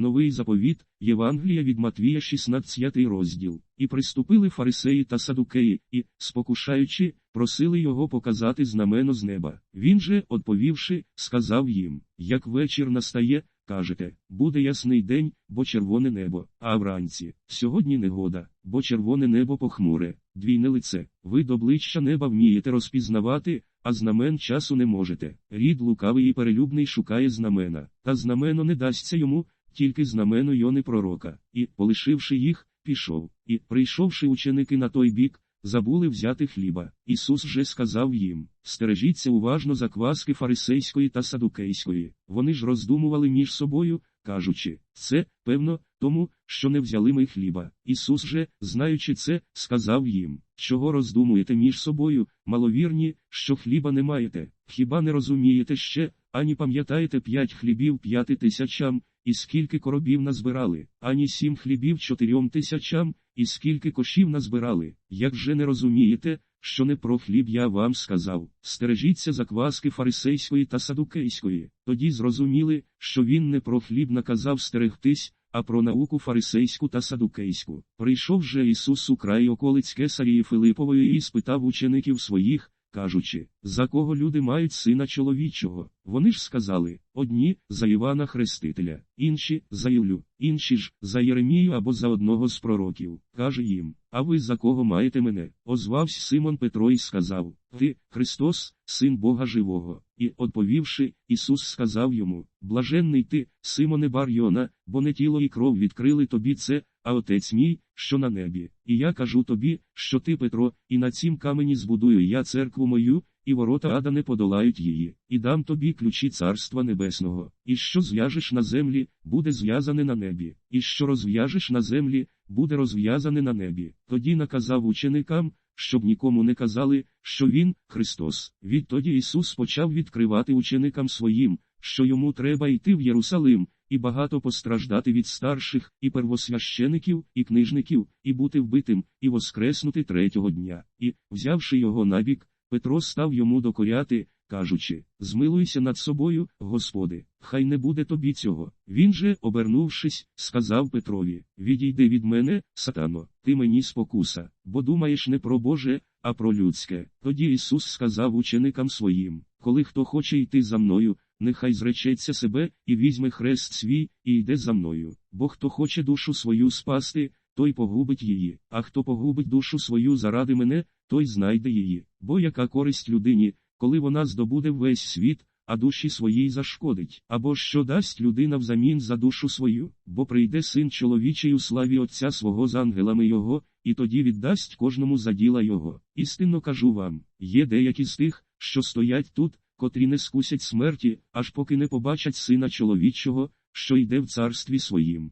Новий заповіт, Євангелія від Матвія 16 розділ. І приступили фарисеї та садукеї, і, спокушаючи, просили його показати знамено з неба. Він же, odповівши, сказав їм, як вечір настає, кажете, буде ясний день, бо червоне небо, а вранці, сьогодні негода, бо червоне небо похмуре, двійне лице, ви до обличчя неба вмієте розпізнавати, а знамен часу не можете. Рід лукавий і перелюбний шукає знамена, та знамено не дасться йому, тільки знамено Йони пророка, і, полишивши їх, пішов, і, прийшовши ученики на той бік, забули взяти хліба. Ісус же сказав їм: Стережіться уважно закваски фарисейської та садукейської. Вони ж роздумували між собою, кажучи, це, певно, тому, що не взяли ми хліба. Ісус же, знаючи це, сказав їм, чого роздумуєте між собою, маловірні, що хліба не маєте, хіба не розумієте ще, ані пам'ятаєте п'ять хлібів п'яти тисячам, і скільки коробів назбирали, ані сім хлібів чотирьом тисячам, і скільки кошів назбирали, як же не розумієте, що не про хліб я вам сказав, стережіться закваски фарисейської та садукейської, тоді зрозуміли, що він не про хліб наказав стерегтись, а про науку фарисейську та садукейську. Прийшов же Ісус у край околиць Кесарії Филипової і спитав учеників своїх, кажучи, за кого люди мають сина чоловічого. Вони ж сказали, одні за Івана Хрестителя, інші за Іллю, інші ж за Єремію або за одного з пророків. Каже їм, а ви за кого маєте мене? Озвався Симон Петро і сказав, Ти, Христос, син Бога живого. І, odповівши, Ісус сказав йому, Блаженний ти, Симоне бар Йона, бо не тіло і кров відкрили тобі це, а Отець мій, що на небі. І я кажу тобі, що ти, Петро, і на цім камені збудую я церкву мою, і ворота ада не подолають її, і дам тобі ключі Царства Небесного. І що зв'яжеш на землі, буде зв'язане на небі, і що розв'яжеш на землі, буде розв'язане на небі. Тоді наказав ученикам, щоб нікому не казали, що Він, Христос. Відтоді Ісус почав відкривати ученикам своїм, що йому треба йти в Єрусалим, і багато постраждати від старших, і первосвящеників, і книжників, і бути вбитим, і воскреснути третього дня. І, взявши його набік, Петро став йому докоряти, кажучи, змилуйся над собою, Господи, хай не буде тобі цього. Він же, обернувшись, сказав Петрові, відійди від мене, сатано, ти мені спокуса, бо думаєш не про Боже, а про людське. Тоді Ісус сказав ученикам своїм, коли хто хоче йти за мною, нехай зречеться себе, і візьме хрест свій, і йде за мною. Бо хто хоче душу свою спасти, той погубить її, а хто погубить душу свою заради мене, той знайде її. Бо яка користь людині, коли вона здобуде весь світ, а душі своїй зашкодить, або що дасть людина взамін за душу свою, бо прийде син чоловічий у славі Отця свого з ангелами його, і тоді віддасть кожному за діла його. Істинно кажу вам, є деякі з тих, що стоять тут, котрі не скусять смерті, аж поки не побачать сина чоловічого, що йде в царстві своїм.